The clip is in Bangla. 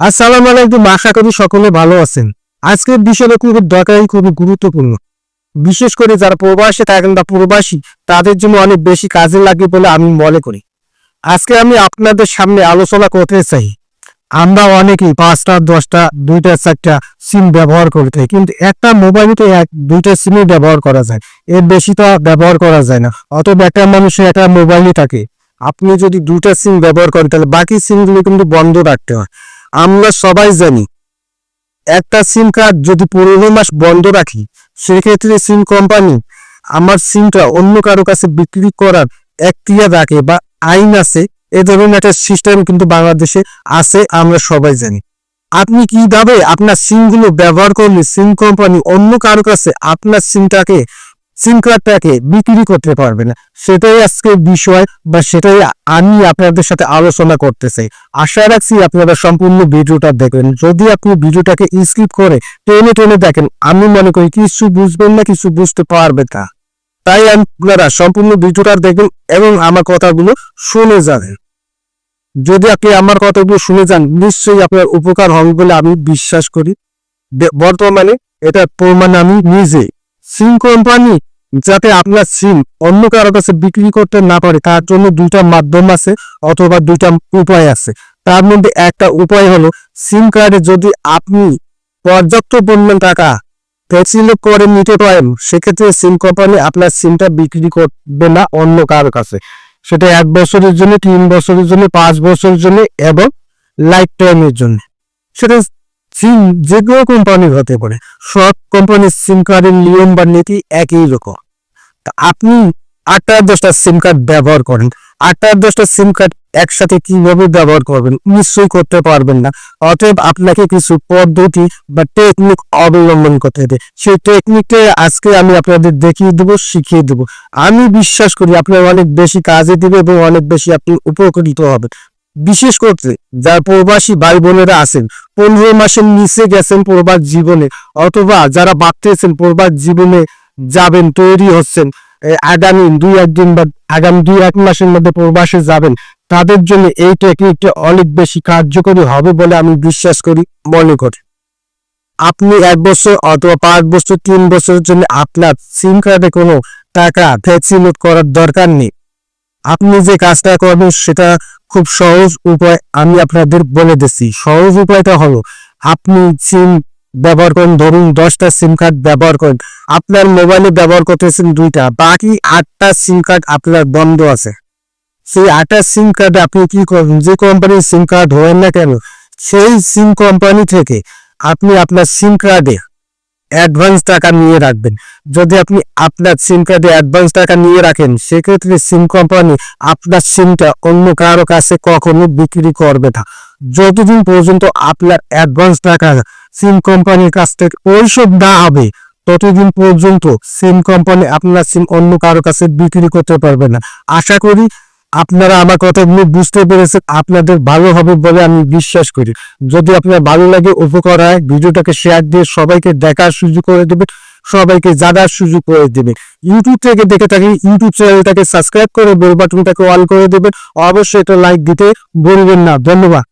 আসসালামু আলাইকুম, আশা করি সকলে ভালো আছেন। আজকের বিষয়টা খুবই দরকারি, খুবই গুরুত্বপূর্ণ। বিশেষ করে যারা প্রবাসে থাকেন বা প্রবাসী, তাদের জন্য অনেক বেশি কাজে লাগে বলে আমি মনে করি। আজকে আমি আপনাদের সামনে আলোচনা করতে চাই। আমরা অনেকেই পাঁচটা, দশটা, দুইটা, চারটা সিম ব্যবহার করে থাকি, কিন্তু একটা মোবাইলে তো এক, দুইটা সিমই ব্যবহার করা যায়। এর বেশি তো ব্যবহার করা যায় না। অতএব একটা মানুষের একটা মোবাইলই থাকে। আপনি যদি দুটা সিম ব্যবহার করেন, তাহলে বাকি সিমগুলো কিন্তু বন্ধ রাখতে হয়। আমরা সবাই জানি, একটা সিম কার্ড যদি পনেরো মাস বন্ধ রাখি, সেক্ষেত্রে সিম কোম্পানি আমার সিমটা অন্য কারও কাছে বিক্রি করার এখতিয়ার রাখে বা আইন আছে, এ ধরনের একটা সিস্টেম কিন্তু বাংলাদেশে আছে, আমরা সবাই জানি। আপনি কীভাবে আপনার সিমগুলো ব্যবহার করলে সিম কোম্পানি অন্য কারও কাছে আপনার সিমটাকে সিম কার্ডটাকে বিক্রি করতে পারবে না সেটাই আজকে বিষয় বা সেটাই আমি আপনাদের সাথে আলোচনা করতে চাই আশা রাখছি আপনারা সম্পূর্ণ ভিডিওটা দেখবেন। যদি আপনি ভিডিওটাকে স্কিপ করে টেনে টেনে দেখেন, আমি মনে করি কিছু বুঝবেন না, কিছু বুঝতে পারবেন না। তাই আপনারা সম্পূর্ণ ভিডিওটা দেখবেন এবং আমার কথাগুলো শুনে যাবেন। যদি আপনি আমার কথাগুলো শুনে যান, নিশ্চয়ই আপনার উপকার হবে বলে আমি বিশ্বাস করি। বর্তমানে এটা প্রমাণ আমি নিজে সিম কোম্পানি যাতে আপনার সিম অন্য কারও কাছে বিক্রি করতে না পারে, তার জন্য দুইটা মাধ্যম আছে অথবা দুইটা উপায় আছে। তার মধ্যে একটা উপায় হলো, সিম কার্ডে যদি আপনি পর্যাপ্ত পরিমাণ টাকা ফেসিল করে নিতে পারেন, সেক্ষেত্রে সিম কোম্পানি আপনার সিমটা বিক্রি করবে না অন্য কারও কাছে। সেটা এক বছরের জন্য, তিন বছরের জন্য, পাঁচ বছরের জন্য এবং লাইফ টাইমের জন্য। সেটা সিম যে কোনো কোম্পানির হতে পারে। সব কোম্পানির সিম কার্ডের নিয়ম বা নীতি একই রকম। তা আপনি আটটা দশটা সিম কার্ড ব্যবহার করেন। আটটা দশটা সিম কার্ড একসাথে কীভাবে ব্যবহার করবেন নিশ্চয়ই করতে পারবেন না। অতএব আপনাকে কিছু পদ্ধতি বা টেকনিক অবলম্বন করতে হবে। সেই টেকনিকটা আজকে আমি আপনাদের দেখিয়ে দেবো, শিখিয়ে দেবো। আমি বিশ্বাস করি আপনার অনেক বেশি কাজে দিবে এবং অনেক বেশি আপনি উপকৃত হবেন। বিশেষ করতে যারা প্রবাসী ভাই বোনেরা আছেন, পনেরো মাসের নিচে গেছেন প্রবাস জীবনে, অথবা যারা ভাবতেছেন প্রবাস জীবনে যাবেন, তৈরি হচ্ছেন আগামী দুই একদিন বা আগামী দুই এক মাসের মধ্যে প্রবাসে যাবেন, তাদের জন্য এই টেকনিকটা অনেক বেশি কার্যকরী হবে বলে আমি বিশ্বাস করি, মনে করি। আপনি এক বছর অথবা পাঁচ বছর, তিন বছরের জন্য আপনার সিম কার্ডে কোনো টাকা ভ্যাকসিনেট করার দরকার নেই। আপনি যে কাজটা করবেন সেটা খুব সহজ উপায় আমি আপনাদের বলে দিচ্ছি। সহজ উপায়টা হলো, আপনি সিম ব্যবহার করেন, ধরুন দশটা সিম কার্ড ব্যবহার করেন, আপনার মোবাইলে ব্যবহার করতেছেন দুইটা, বাকি আটটা সিম কার্ড আপনার বন্ধ আছে। সেই আটটা সিম কার্ডে আপনি কি করবেন, যে কোম্পানির সিম কার্ড হয় না কেন, সেই সিম কোম্পানি থেকে আপনি আপনার সিম কার্ডে অ্যাডভান্স টাকা নিয়ে রাখবেন। যদি আপনি আপনার সিম কার্ডে অ্যাডভান্স টাকা নিয়ে রাখেন, সেক্ষেত্রে সিম কোম্পানি আপনার সিমটা অন্য কারও কাছে কখনো বিক্রি করবে না। যতদিন পর্যন্ত আপনার অ্যাডভান্স টাকা সিম কোম্পানির কাছ থেকে পরিশোধ না হবে, ততদিন পর্যন্ত সিম কোম্পানি আপনার সিম অন্য কারও কাছে বিক্রি করতে পারবে না। আশা করি আপনারা আমার কথাগুলো বুঝতে পেরেছেন, আপনাদের ভালো হবে বলে আমি বিশ্বাস করি। যদি আপনার ভালো লাগে উপকার হয়, ভিডিওটাকে শেয়ার দিয়ে সবাইকে দেখার সুযোগ করে দেবেন, সবাইকে জানার সুযোগ করে দেবেন। ইউটিউব থেকে দেখে থাকি ইউটিউব চ্যানেলটাকে সাবস্ক্রাইব করে, বেল বাটনটাকে অল করে দেবেন। অবশ্যই এটা লাইক দিতে বলবেন না। ধন্যবাদ।